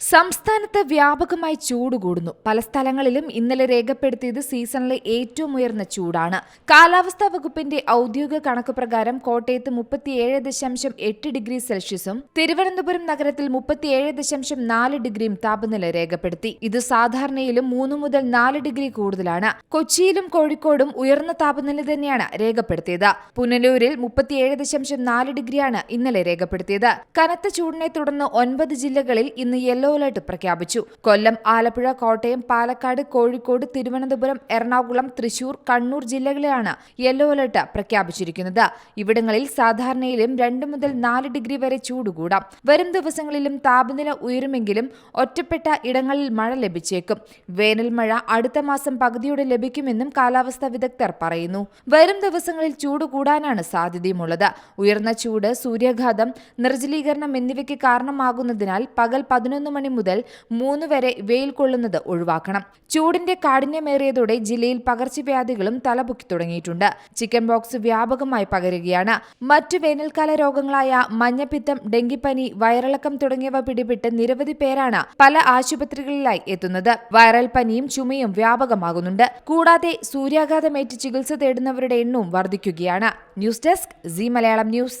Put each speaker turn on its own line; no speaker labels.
സംസ്ഥാനത്ത് വ്യാപകമായി ചൂട് കൂടുന്നു. പല സ്ഥലങ്ങളിലും ഇന്നലെ രേഖപ്പെടുത്തിയത് സീസണിലെ ഏറ്റവും ഉയർന്ന ചൂടാണ്. കാലാവസ്ഥാ വകുപ്പിന്റെ ഔദ്യോഗിക കണക്ക് പ്രകാരം കോട്ടയത്ത് മുപ്പത്തിയേഴ് ദശാംശം എട്ട് ഡിഗ്രി സെൽഷ്യസും തിരുവനന്തപുരം നഗരത്തിൽ മുപ്പത്തിയേഴ് ദശാംശം നാല് ഡിഗ്രിയും താപനില രേഖപ്പെടുത്തി. ഇത് സാധാരണയിലും മൂന്ന് മുതൽ നാല് ഡിഗ്രി കൂടുതലാണ്. കൊച്ചിയിലും കോഴിക്കോടും ഉയർന്ന താപനില തന്നെയാണ് രേഖപ്പെടുത്തിയത്. പുനലൂരിൽ മുപ്പത്തിയേഴ് ദശാംശം നാല് ഡിഗ്രിയാണ് ഇന്നലെ രേഖപ്പെടുത്തിയത്. കനത്ത ചൂടിനെ തുടർന്ന് ഒൻപത് ജില്ലകളിൽ ഇന്ന് യെല്ലോ അലർട്ട് പ്രഖ്യാപിച്ചു. കൊല്ലം ആലപ്പുഴ കോട്ടയം പാലക്കാട് കോഴിക്കോട് തിരുവനന്തപുരം എറണാകുളം തൃശൂർ കണ്ണൂർ ജില്ലകളിലാണ് യെല്ലോ അലർട്ട് പ്രഖ്യാപിച്ചിരിക്കുന്നത്. ഇവിടങ്ങളിൽ സാധാരണയിലും രണ്ട് മുതൽ നാല് ഡിഗ്രി വരെ ചൂട് കൂടാം. വരും ദിവസങ്ങളിലും താപനില ഉയരുമെങ്കിലും ഒറ്റപ്പെട്ട ഇടങ്ങളിൽ മഴ ലഭിച്ചേക്കും. വേനൽ മഴ അടുത്ത മാസം പകുതിയോടെ ലഭിക്കുമെന്നും കാലാവസ്ഥാ വിദഗ്ധർ പറയുന്നു. വരും ദിവസങ്ങളിൽ ചൂട് കൂടാനാണ് സാധ്യതയുമുള്ളത്. ഉയർന്ന ചൂട് സൂര്യാഘാതം നിർജലീകരണം എന്നിവയ്ക്ക് കാരണമാകുന്നതിനാൽ പകൽ പതിനൊന്ന് മണി മുതൽ മൂന്ന് വരെ വെയിൽ കൊള്ളുന്നത് ഒഴിവാക്കണം. ചൂടിന്റെ കാഠിന്യമേറിയതോടെ ജില്ലയിൽ പകർച്ചവ്യാധികളും തലപൊക്കി തുടങ്ങിയിട്ടുണ്ട്. ചിക്കൻ ബോക്സ് വ്യാപകമായി പകരുകയാണ്. മറ്റു വേനൽക്കാല രോഗങ്ങളായ മഞ്ഞപ്പിത്തം ഡെങ്കിപ്പനി വയറിളക്കം തുടങ്ങിയവ പിടിപെട്ട് നിരവധി പേരാണ് പല ആശുപത്രികളിലായി എത്തുന്നത്. വൈറൽ പനിയും ചുമയും വ്യാപകമാകുന്നുണ്ട്. കൂടാതെ സൂര്യാഘാതമേറ്റ് ചികിത്സ തേടുന്നവരുടെ എണ്ണവും വർദ്ധിക്കുകയാണ് news desk C Malayalam news.